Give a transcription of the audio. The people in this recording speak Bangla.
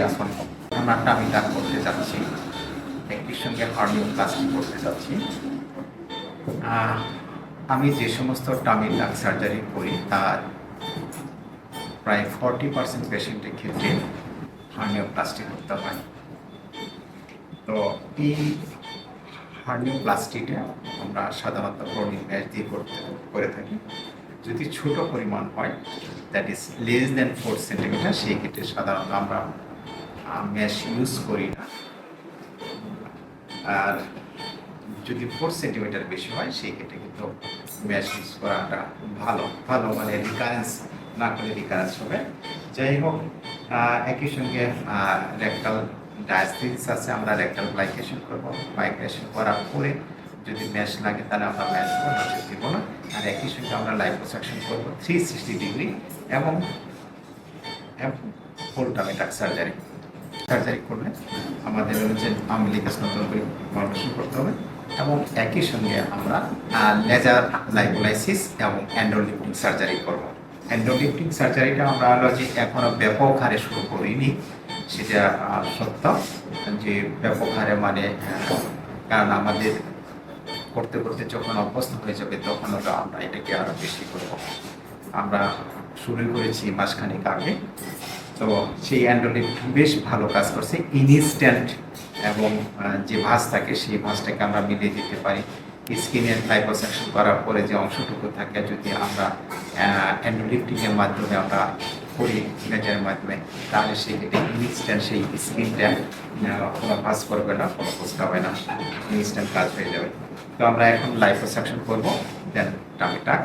এখন আমরা টামি দাগ করতে যাচ্ছি। একই সঙ্গে হার্নিও প্লাস্টিক করতে আহ, আমি যে সমস্ত টামি ডাক সার্জারি করি তার প্রায় ফর্টি পার্সেন্ট পেশেন্টের ক্ষেত্রে হার্নিও প্লাস্টিক করতে হয়। তো এই হার্নিও প্লাস্টিকটা আমরা সাধারণত ক্রনিক ম্যাচ দিয়ে করতে করে থাকি। যদি ছোট পরিমাণ হয় that is less than four centimetre সেই ক্ষেত্রে সাধারণত আমরা ম্যাশ ইউজ করি না। আর যদি ফোর সেন্টিমিটার বেশি হয়, সেই ক্ষেত্রে কিন্তু ম্যাশ ইউজ করাটা ভালো। ভালো মানে রিকারেন্স না করলে রিকারেন্স হবে। যাই হোক একই সঙ্গে রেক্টাল ডায়াস্টিস আছে, আমরা রেক্টাল গ্লাইকেশন করব। গ্লাইকেশন করার পরে যদি ম্যাশ লাগে, তাহলে আমরা ম্যাশ নচেত দিব না। আর একই সঙ্গে আমরা লাইপোসাকশন করব থ্রি সিক্সটি ডিগ্রি এবং ফুল টামেটাক সার্জারি সার্জারি করলে আমাদের হচ্ছে আমলিকাস নতুন করে ফর্মেশন করতে হবে এবং একই সঙ্গে আমরা লেজার লাইপোলাইসিস এবং অ্যান্ডোলিফটিং সার্জারি করব। অ্যান্ডোলিফটিং সার্জারিটা আমরা হলো যে এখনও ব্যাপক হারে শুরু করিনি, সেটা সত্য যে ব্যাপক হারে মানে কারণ আমাদের করতে করতে যখন অভ্যস্ত হয়ে যাবে তখন হলো আমরা এটাকে আরও বেশি করব। আমরা শুরু করেছি মাসখানেক আগে তো সেই অ্যান্ড্রয়েড বেশ ভালো কাজ করছে। ইনস্ট্যান্ট এবং যে ভাঁজ থাকে সেই ভাঁজটাকে আমরা মিলিয়ে দিতে পারি। স্কিনের লাইপোসেকশন করার পরে যে অংশটুকু থাকে যদি আমরা অ্যান্ড্রোলিফটিংয়ের মাধ্যমে আমরা করি লেজারের মাধ্যমে, তাহলে সেই ইনস্ট্যান্ট সেই স্কিনটা কোনো ভাঁজ করবে না, কোনো বুঝতে হবে না। ইনস্ট্যান্ট কাজ হয়ে যাবে। তো আমরা এখন লাইপোসেকশন করব দেন টামিটাক